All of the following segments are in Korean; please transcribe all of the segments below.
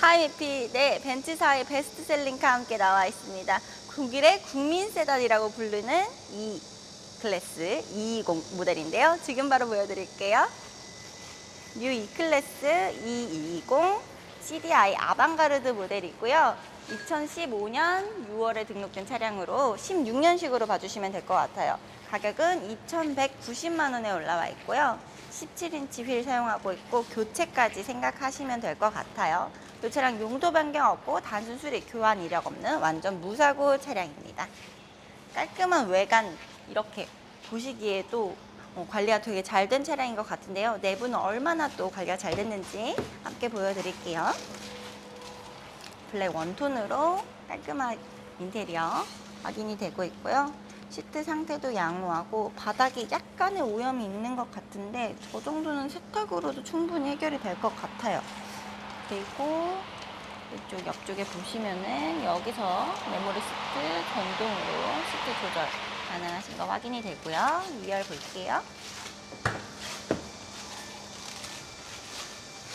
하이피의 벤츠사의 베스트셀링과 함께 나와 있습니다. 독일의 국민 세단이라고 부르는 이 클래스 220 모델인데요. 지금 바로 보여드릴게요. 뉴 E클래스 220 CDI 아방가르드 모델이고요. 2015년 6월에 등록된 차량으로 16년식으로 봐주시면 될 것 같아요. 가격은 2,190만 원에 올라와 있고요. 17인치 휠 사용하고 있고 교체까지 생각하시면 될 것 같아요. 이 차량 용도 변경 없고 단순 수리 교환 이력 없는 완전 무사고 차량입니다. 깔끔한 외관 이렇게 보시기에도 어, 관리가 되게 잘 된 차량인 것 같은데요. 내부는 얼마나 또 관리가 잘 됐는지 함께 보여드릴게요. 블랙 원톤으로 깔끔한 인테리어 확인이 되고 있고요. 시트 상태도 양호하고 바닥이 약간의 오염이 있는 것 같은데 저 정도는 세탁으로도 충분히 해결이 될 것 같아요. 그리고 이쪽 옆쪽에 보시면은 여기서 메모리 시트 전동으로 시트 조절 가능하신 거 확인이 되고요. 2열 볼게요.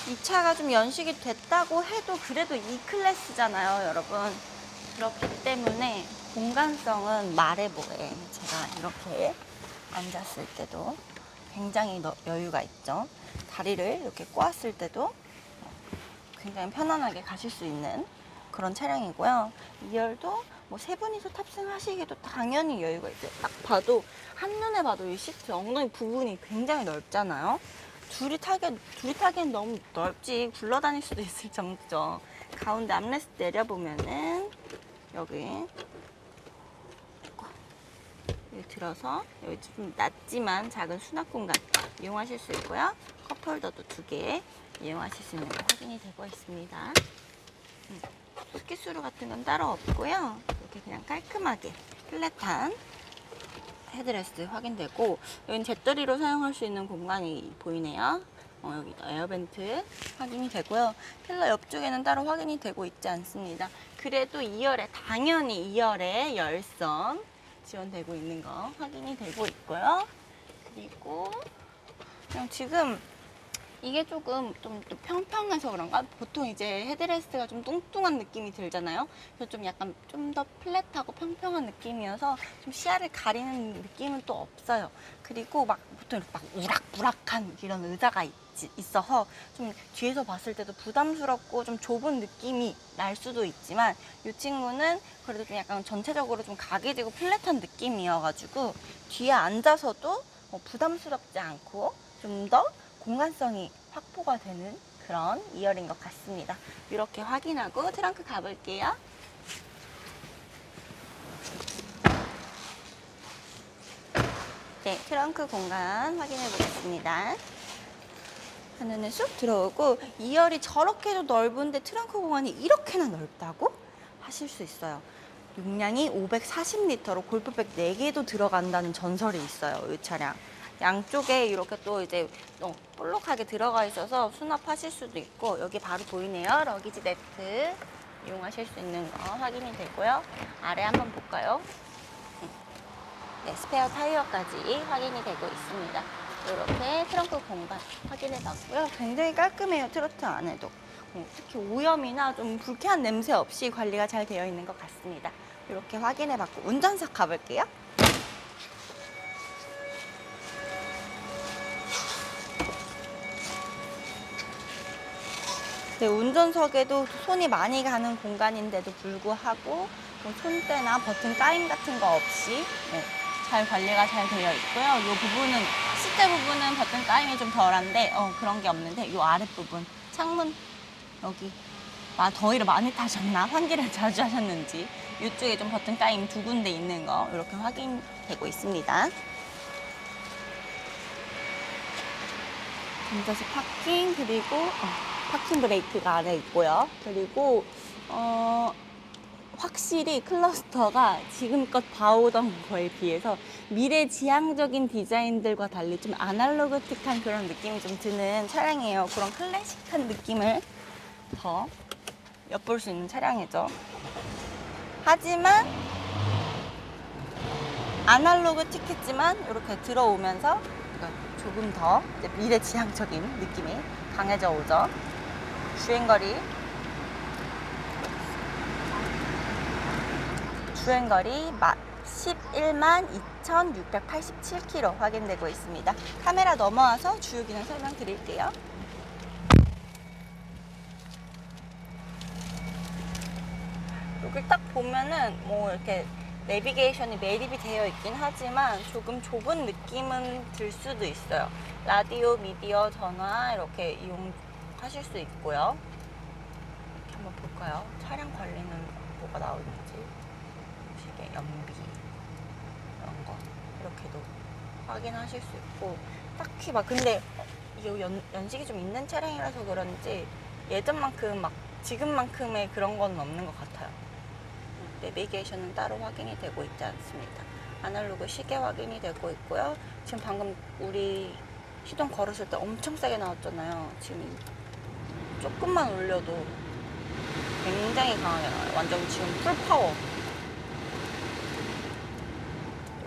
이 차가 좀 연식이 됐다고 해도 그래도 E 클래스잖아요, 여러분. 그렇기 때문에 공간성은 말해 뭐해. 제가 이렇게 앉았을 때도 굉장히 너- 여유가 있죠. 다리를 이렇게 꼬았을 때도 굉장히 편안하게 가실 수 있는 그런 차량이고요. 2열도 뭐 세 분이서 탑승하시기도 당연히 여유가 있어요. 딱 봐도 한눈에 봐도 이 시트 엉덩이 부분이 굉장히 넓잖아요. 둘이 타기 둘이 타기엔 너무 넓지 굴러다닐 수도 있을 정도죠. 가운데 암레스트 내려보면은 여기 들어서 여기 좀 낮지만 작은 수납 공간 이용하실 수 있고요. 컵홀더도 두 개 이용하실 수 있는 거 확인이 되고 있습니다. 음, 스키스루 같은 건 따로 없고요. 이렇게 그냥 깔끔하게 플랫한 헤드레스트 확인되고 여기는 제떨이로 사용할 수 있는 공간이 보이네요. 어, 여기도 에어벤트 확인이 되고요. 필러 옆쪽에는 따로 확인이 되고 있지 않습니다. 그래도 2열에 당연히 2열에 열선 지원되고 있는 거 확인이 되고 있고요. 그리고 지금 이게 조금 좀 또 평평해서 그런가? 보통 이제 헤드레스트가 좀 뚱뚱한 느낌이 들잖아요. 그래서 좀 약간 좀 더 플랫하고 평평한 느낌이어서 좀 시야를 가리는 느낌은 또 없어요. 그리고 막 보통 이렇게 막 우락부락한 이런 의자가 있, 있어서 좀 뒤에서 봤을 때도 부담스럽고 좀 좁은 느낌이 날 수도 있지만 이 친구는 그래도 좀 약간 전체적으로 좀 각이지고 플랫한 느낌이어가지고 뒤에 앉아서도 뭐 부담스럽지 않고 좀더 공간성이 확보가 되는 그런 2열인 것 같습니다. 이렇게 확인하고 트렁크 가볼게요. 네, 트렁크 공간 확인해 보겠습니다. 하나는 쑥 들어오고 2열이 저렇게도 넓은데 트렁크 공간이 이렇게나 넓다고 하실 수 있어요. 용량이 540리터로 골프백 4개도 들어간다는 전설이 있어요. 이 차량. 양쪽에 이렇게 또 이제 어, 볼록하게 들어가 있어서 수납하실 수도 있고 여기 바로 보이네요. 러기지 네트 이용하실 수 있는 거 확인이 되고요. 아래 한번 볼까요? 네, 스페어 타이어까지 확인이 되고 있습니다. 이렇게 트렁크 공간 확인해 봤고요. 굉장히 깔끔해요, 트로트 안에도. 어, 특히 오염이나 좀 불쾌한 냄새 없이 관리가 잘 되어 있는 것 같습니다. 이렇게 확인해 봤고, 운전석 가볼게요. 네, 운전석에도 손이 많이 가는 공간인데도 불구하고 뭐 손대나 버튼 까임 같은 거 없이 네, 잘 관리가 잘 되어 있고요. 이 부분은 시트 부분은 버튼 까임이 좀 덜한데 어, 그런 게 없는데 이 아랫 부분 창문 여기 아, 더위를 많이 타셨나 환기를 자주 하셨는지 이쪽에 좀 버튼 까임 두 군데 있는 거 이렇게 확인되고 있습니다. 전자식 파킹 그리고 어, 파킹 브레이크가 안에 있고요. 그리고 어, 확실히 클러스터가 지금껏 봐오던 거에 비해서 미래지향적인 디자인들과 달리 좀 아날로그틱한 그런 느낌이 좀 드는 차량이에요. 그런 클래식한 느낌을 더 엿볼 수 있는 차량이죠. 하지만 아날로그틱했지만 이렇게 들어오면서 조금 더 미래지향적인 느낌이 강해져 오죠. 주행거리 주행거리 11만 2,687km 확인되고 있습니다. 카메라 넘어와서 주유기는 설명드릴게요. 여기 딱 보면은 뭐 이렇게 내비게이션이 매립이 되어 있긴 하지만 조금 좁은 느낌은 들 수도 있어요. 라디오, 미디어, 전화 이렇게 이용 하실 수 있고요. 이렇게 한번 볼까요? 차량 관리는 뭐가 나오는지 시계 연비 이런 거 이렇게도 확인하실 수 있고 딱히 막 근데 이게 연, 연식이 좀 있는 차량이라서 그런지 예전만큼 막 지금만큼의 그런 건 없는 것 같아요. 내비게이션은 따로 확인이 되고 있지 않습니다. 아날로그 시계 확인이 되고 있고요. 지금 방금 우리 시동 걸었을 때 엄청 세게 나왔잖아요. 지금 조금만 올려도 굉장히 강하게 나와요. 완전 지금 풀 파워.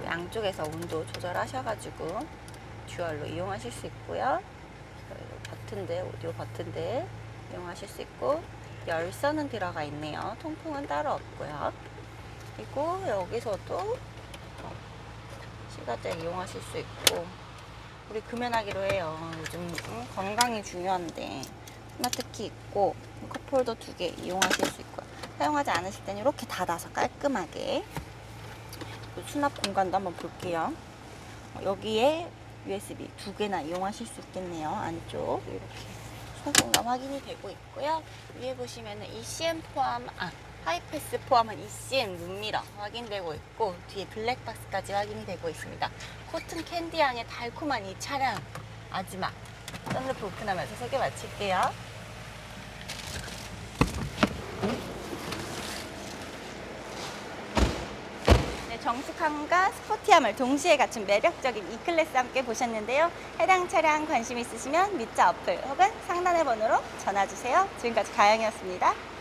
양쪽에서 온도 조절하셔가지고 듀얼로 이용하실 수 있고요. 버튼들, 오디오 버튼들 이용하실 수 있고 열선은 들어가 있네요. 통풍은 따로 없고요. 그리고 여기서도 어, 시가제 이용하실 수 있고 우리 금연하기로 해요. 요즘 음, 건강이 중요한데 스마트키 있고 컵홀더 두 개 이용하실 수 있고요. 사용하지 않으실 때는 이렇게 닫아서 깔끔하게 또 수납 공간도 한번 볼게요. 어, 여기에 USB 두 개나 이용하실 수 있겠네요. 안쪽 이렇게 수납 공간 확인이 되고 있고요. 위에 보시면은 ECM 포함 아 하이패스 포함한 ECM 룸미러 확인되고 있고 뒤에 블랙박스까지 확인이 되고 있습니다. 코튼 캔디 향의 달콤한 이 차량 마지막 썬루프 오픈하면서 소개 마칠게요. 네, 정숙함과 스포티함을 동시에 갖춘 매력적인 E클래스 함께 보셨는데요. 해당 차량 관심 있으시면 밑자 어플 혹은 상단의 번호로 전화 주세요. 지금까지 가영이었습니다.